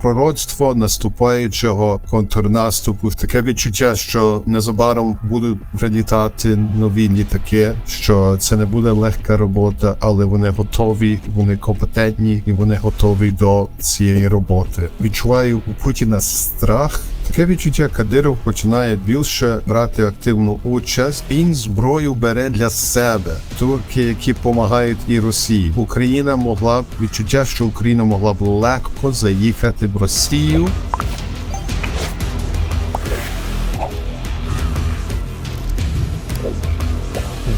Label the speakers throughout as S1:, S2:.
S1: пророцтво наступаючого контрнаступу. Таке відчуття, що незабаром будуть прилітати нові літаки, що це не буде легка робота, але вони готові, вони компетентні і вони готові до цієї роботи. Відчуваю у Путіна страх. Таке відчуття Кадиров починає більше брати активну участь. Він зброю бере для себе. Турки, які допомагають і Росії. Україна могла відчуття, що Україна могла б легко заїхати в Росію.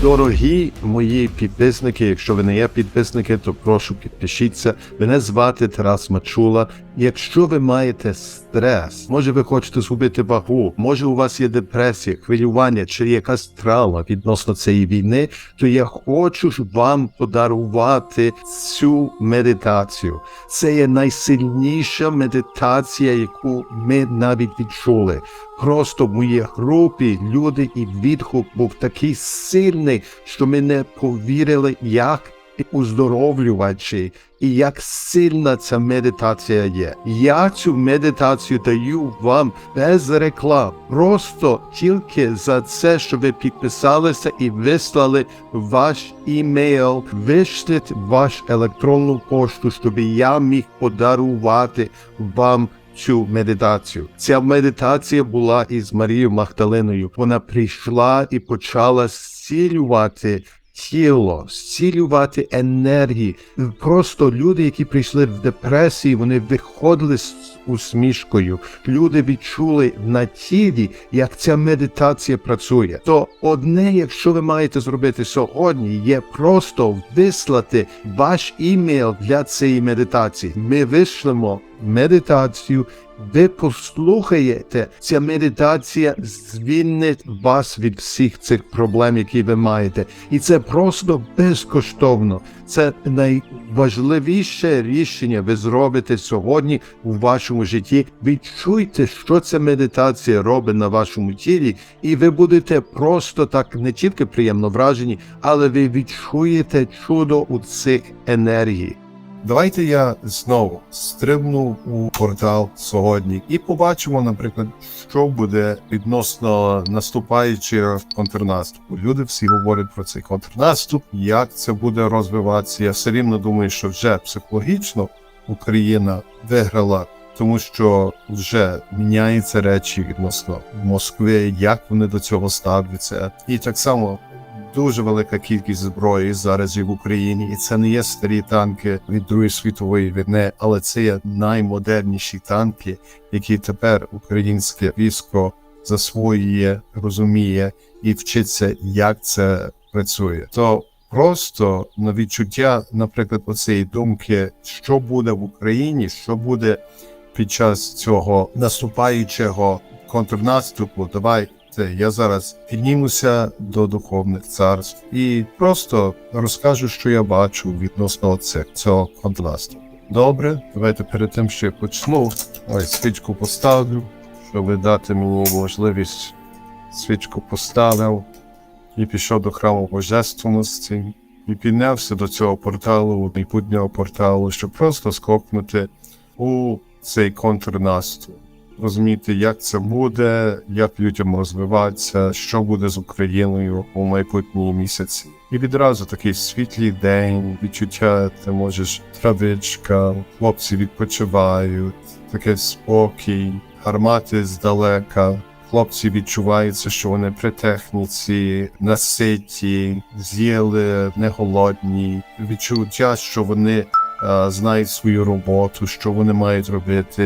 S1: Дорогі мої підписники, якщо ви не є підписники, то прошу підпишіться. Мене звати Тарас Мачула. Якщо ви маєте стрес, може ви хочете згубити вагу, може у вас є депресія, хвилювання чи якась травма відносно цієї війни, то я хочу ж вам подарувати цю медитацію. Це є найсильніша медитація, яку ми навіть відчули. Просто в моїй групі люди і відгук був такий сильний, що ми не повірили, як уздоровлювачі і як сильна ця медитація є. Я цю медитацію даю вам без реклам. Просто тільки за це, що ви підписалися і вислали ваш імейл, вишліть ваш електронну пошту, щоб я міг подарувати вам цю медитацію. Ця медитація була із Марією Магдалиною. Вона прийшла і почала зцілювати тіло, зцілювати енергії. Просто люди, які прийшли в депресії, вони виходили з усмішкою. Люди відчули на тілі, як ця медитація працює. То одне, якщо ви маєте зробити сьогодні, є просто вислати ваш імейл для цієї медитації. Ми вишлемо медитацію. Ви послухаєте, ця медитація звільнить вас від всіх цих проблем, які ви маєте. І це просто безкоштовно. Це найважливіше рішення ви зробите сьогодні у вашому житті. Відчуйте, що ця медитація робить на вашому тілі, і ви будете просто так не тільки приємно вражені, але ви відчуєте чудо у цих енергій. Давайте я знову стрибну у портал сьогодні і побачимо, наприклад, що буде відносно наступаючого контрнаступу. Люди всі говорять про цей контрнаступ, як це буде розвиватися. Я все рівно думаю, що вже психологічно Україна виграла. Тому що вже міняються речі відносно Москви, як вони до цього ставляться, і так само дуже велика кількість зброї зараз є в Україні, і це не є старі танки від Другої світової війни, але це є наймодерніші танки, які тепер українське військо засвоює, розуміє і вчиться, як це працює. То просто на відчуття, наприклад, оцієї думки, що буде в Україні, що буде під час цього наступаючого контрнаступу. Давай це я зараз піднімуся до духовних царств і просто розкажу, що я бачу відносно цих цього контрасту. Добре, давайте перед тим, що я почну, ось свічку поставлю, щоб дати мені можливість свічку поставив і пішов до храму божественності, і піднявся до цього порталу, майбутнього порталу, щоб просто скокнути у цей контрнаступ розуміти, як це буде, як людям розвиватися, що буде з Україною у майбутні місяці. І відразу такий світлий день, відчуття, ти можеш травичка, хлопці відпочивають, таке спокій, гармати здалека. Хлопці відчуваються, що вони при техніці, наситі, з'їли, не голодні. Відчуття, що вони а, знають свою роботу, що вони мають робити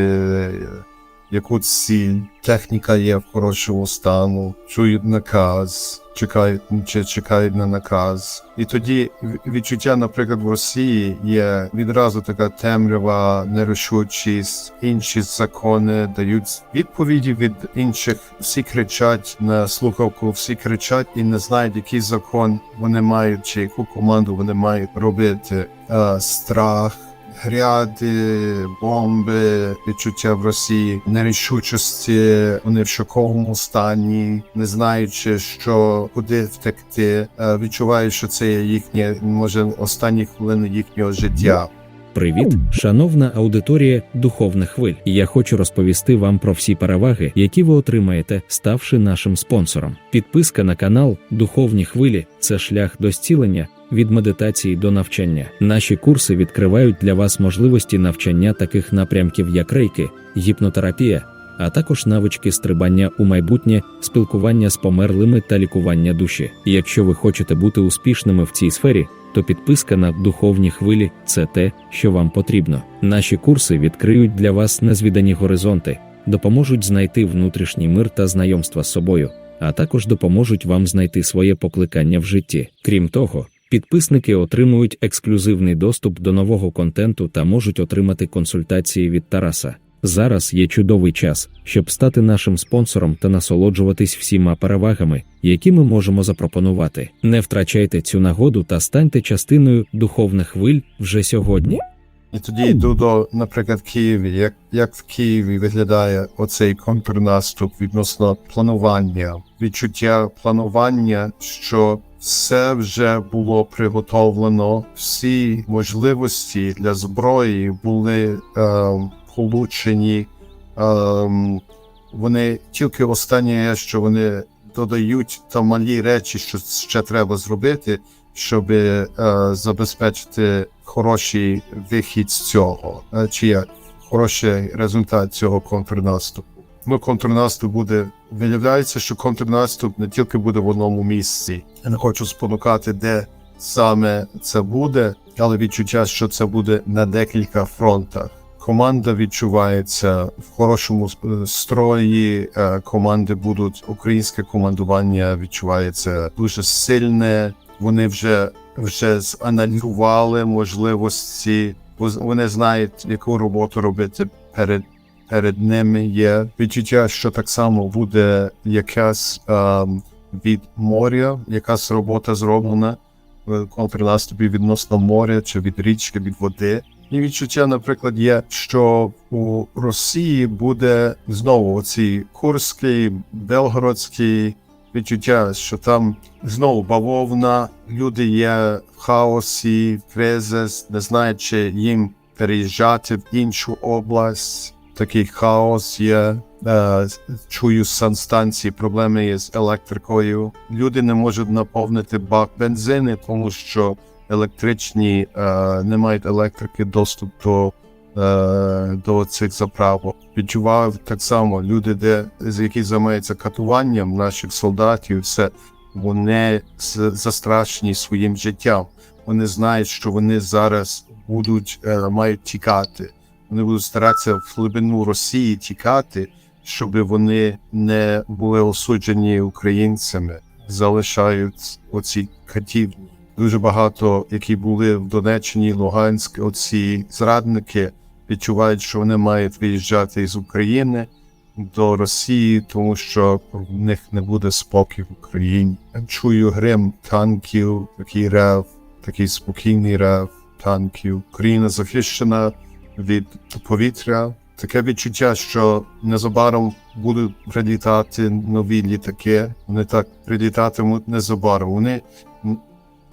S1: яку ціль, техніка є в хорошому стану, чують наказ, чекають чи чекають на наказ. І тоді відчуття, наприклад, в Росії є відразу така темрява, нерішучість, інші закони дають відповіді від інших. Всі кричать на слухавку, всі кричать і не знають, який закон вони мають, чи яку команду вони мають робити. Страх гряди, бомби, відчуття в Росії, нерішучості, вони в шоковому стані, не знаючи, що куди втекти, е, відчувають, що це їхнє, може, останні хвилини їхнього життя.
S2: Привіт, шановна аудиторія духовних хвиль. Я хочу розповісти вам про всі переваги, які ви отримаєте, ставши нашим спонсором. Підписка на канал Духовні хвилі це шлях до зцілення. Від медитації до навчання наші курси відкривають для вас можливості навчання таких напрямків, як рейки, гіпнотерапія, а також навички стрибання у майбутнє, спілкування з померлими та лікування душі. Якщо ви хочете бути успішними в цій сфері, то підписка на духовні хвилі це те, що вам потрібно. Наші курси відкриють для вас незвідані горизонти, допоможуть знайти внутрішній мир та знайомства з собою, а також допоможуть вам знайти своє покликання в житті. Крім того, підписники отримують ексклюзивний доступ до нового контенту та можуть отримати консультації від Тараса. Зараз є чудовий час, щоб стати нашим спонсором та насолоджуватись всіма перевагами, які ми можемо запропонувати. Не втрачайте цю нагоду та станьте частиною духовних хвиль вже сьогодні.
S1: І тоді йду до, наприклад, Києві. Як, як в Києві виглядає оцей контрнаступ відносно планування, відчуття планування, що все вже було приготовлено, всі можливості для зброї були ем, получені. Ем, вони тільки останнє, що вони додають там малі речі, що ще треба зробити, щоб е, забезпечити хороший вихід з цього, е, чи як хороший результат цього контрнаступу. Ну, контрнаступ буде. Виявляється, що контрнаступ не тільки буде в одному місці. Я не хочу спонукати, де саме це буде, але відчуття, що це буде на декілька фронтах. Команда відчувається в хорошому е, строї. е, Команди будуть українське командування відчувається дуже сильне. Вони вже вже заналізували можливості. Вони знають, яку роботу робити перед перед ними. Є відчуття, що так само буде якась ем, від моря, якась робота зроблена в контрнаступі відносно моря чи від річки, від води. І відчуття, наприклад, є, що у Росії буде знову оці Курський, Белгородський відчуття, що там знову бавовна, люди є в хаосі, кризис, не знають, чи їм переїжджати в іншу область. Такий хаос є. Е, чую санстанції, проблеми є з електрикою. Люди не можуть наповнити бак бензини, тому що електричні е, не мають електрики, доступ до, е, до цих заправок. Відчував так само люди, де з які займаються катуванням наших солдатів, все вони застрашені своїм життям. Вони знають, що вони зараз будуть мають тікати. Вони будуть старатися в глибину Росії тікати, щоб вони не були осуджені українцями, залишають оці катівні. Дуже багато, які були в Донеччині, Луганськ, оці зрадники відчувають, що вони мають виїжджати з України до Росії, тому що в них не буде спокій в Україні. Чую грим танків, такий рев, такий спокійний рев танків. Україна захищена від повітря. Таке відчуття, що незабаром будуть прилітати нові літаки. Вони так прилітатимуть незабаром. Вони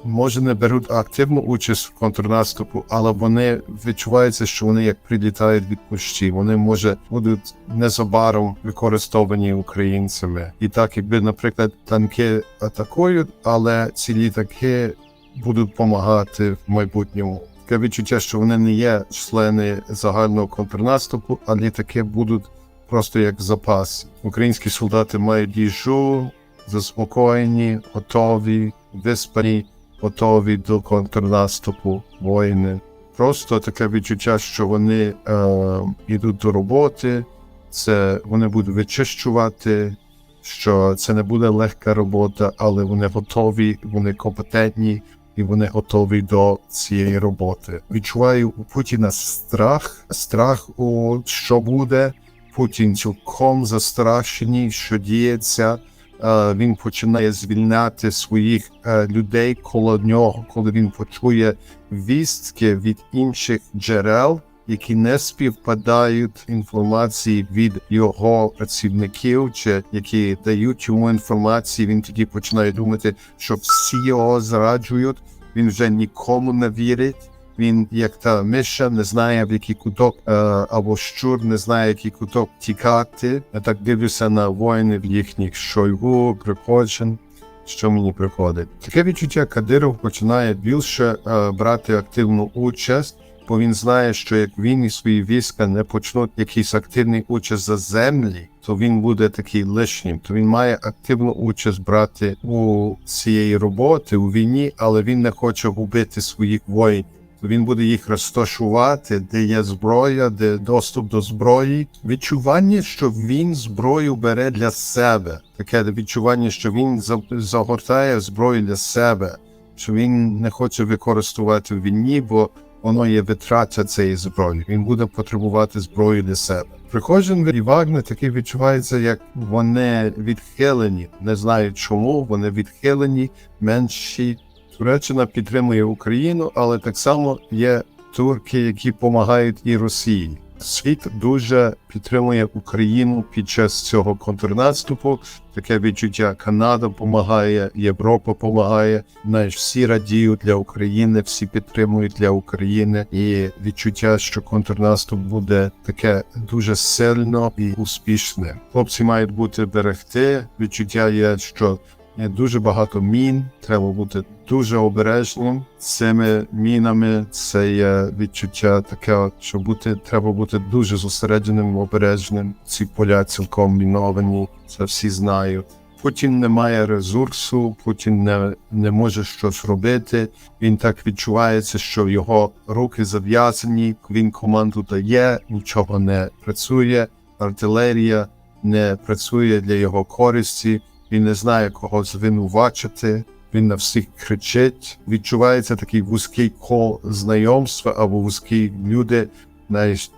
S1: може не беруть активну участь в контрнаступу, але вони відчуваються, що вони як прилітають від кущі. Вони може будуть незабаром використовані українцями. І так, якби, наприклад, танки атакують, але ці літаки будуть допомагати в майбутньому. Таке відчуття, що вони не є члени загального контрнаступу, а літаки будуть просто як запас. Українські солдати мають їжу, заспокоєні, готові, виспані, готові до контрнаступу воїни. Просто таке відчуття, що вони е, йдуть до роботи, це вони будуть вичищувати, що це не буде легка робота, але вони готові, вони компетентні і вони готові до цієї роботи. Відчуваю у Путіна страх, страх у що буде. Путін цілком застрашений, що діється. Е, Він починає звільняти своїх е, людей коло нього, коли він почує вістки від інших джерел, які не співпадають інформації від його працівників, чи які дають йому інформацію. Він тоді починає думати, що всі його зраджують. Він вже нікому не вірить. Він, як та миша, не знає, в який куток, е, або щур не знає, в який куток тікати. Я так дивлюся на воїнів їхніх Шойгу, Припочин, що мені приходить. Таке відчуття Кадиров починає більше е, брати активну участь, бо він знає, що як він і свої війська не почнуть якийсь активний участь за землі, то він буде такий лишнім. То він має активну участь брати у цієї роботи у війні, але він не хоче губити своїх воїнів. Він буде їх розташувати, де є зброя, де доступ до зброї. Відчування, що він зброю бере для себе. Таке відчування, що він загортає зброю для себе, що він не хоче використовувати в війні, бо воно є витрата цієї зброї. Він буде потребувати зброю для себе. Приходжен і Вагнер таки відчувається, як вони відхилені. Не знаю чому, вони відхилені, менші. Туреччина підтримує Україну, але так само є турки, які допомагають і Росії. Світ дуже підтримує Україну під час цього контрнаступу. Таке відчуття Канада допомагає, Європа допомагає. Знаєш, всі радіють для України, всі підтримують для України. І відчуття, що контрнаступ буде таке дуже сильно і успішне. Хлопці мають бути берегти. Відчуття є, що дуже багато мін, треба бути дуже обережним цими мінами. Це є відчуття таке, що бути треба бути дуже зосередженим, обережним. Ці поля цілком міновані, це всі знають. Путін не має ресурсу, Путін не, не може щось робити. Він так відчувається, що його руки зав'язані. Він команду дає, нічого не працює. Артилерія не працює для його користі. Він не знає, кого звинувачити. Він на всіх кричить. Відчувається такий вузький кол знайомства або вузькі люди. Знаєш,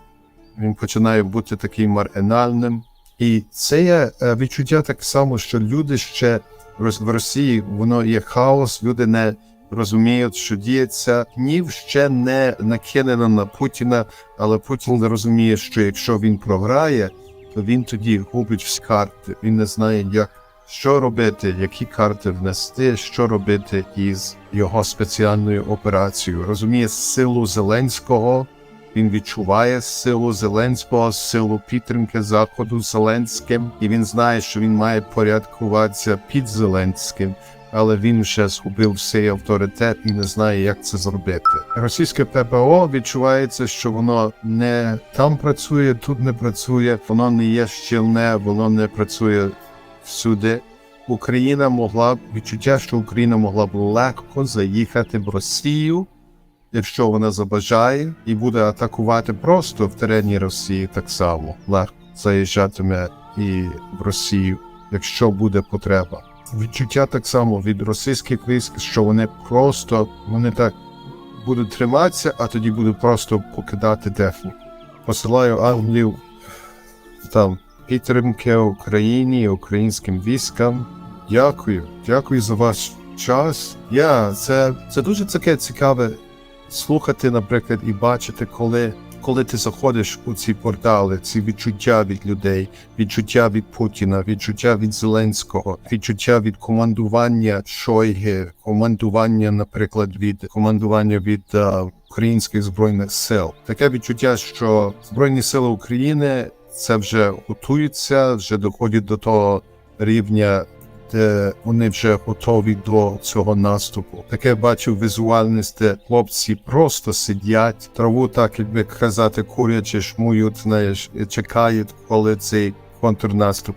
S1: він починає бути таким маргінальним. І це є е, відчуття так само, що люди ще в Росії воно є хаос, люди не розуміють, що діється. Гнів ще не накинено на Путіна, але Путін розуміє, що якщо він програє, то він тоді губить всі карти. Він не знає, як що робити, які карти внести, що робити із його спеціальною операцією. Розуміє силу Зеленського. Він відчуває силу Зеленського, силу підтримки Заходу Зеленським, і він знає, що він має порядкуватися під Зеленським, але він вже згубив всей авторитет і не знає, як це зробити. Російське ППО відчувається, що воно не там працює, тут не працює, воно не є щільне, воно не працює всюди. Україна могла б відчуття, що Україна могла б легко заїхати в Росію якщо вона забажає і буде атакувати просто в терені Росії так само, легко заїжджатиме і в Росію, якщо буде потреба. Відчуття так само від російських військ, що вони просто вони так будуть триматися, а тоді будуть просто покидати техніку. Посилаю Англію там підтримки Україні, українським військам. Дякую, дякую за ваш час. Я це, це дуже таке цікаве слухати, наприклад, і бачити, коли, коли ти заходиш у ці портали, ці відчуття від людей, відчуття від Путіна, відчуття від Зеленського, відчуття від командування Шойги, командування, наприклад, від командування від е, українських збройних сил. Таке відчуття, що Збройні сили України це вже готуються, вже доходять до того рівня де вони вже готові до цього наступу. Таке бачив візуальність, де хлопці просто сидять, траву, так як би казати, курячи, шмують, знаєш, і чекають, коли цей контрнаступ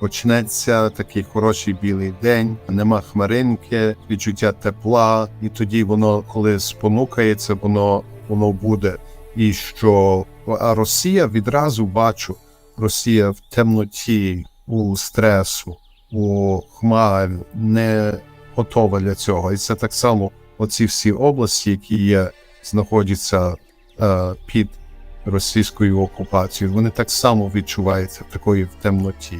S1: почнеться. Такий хороший білий день, нема хмаринки, відчуття тепла, і тоді воно, коли спонукається, воно воно буде. І що Росія відразу бачу, Росія в темноті у стресу у хмар не готова для цього. І це так само оці всі області, які є, знаходяться е, під російською окупацією, вони так само відчуваються такої в темноті.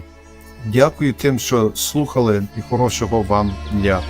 S1: Дякую тим, що слухали, і хорошого вам дня.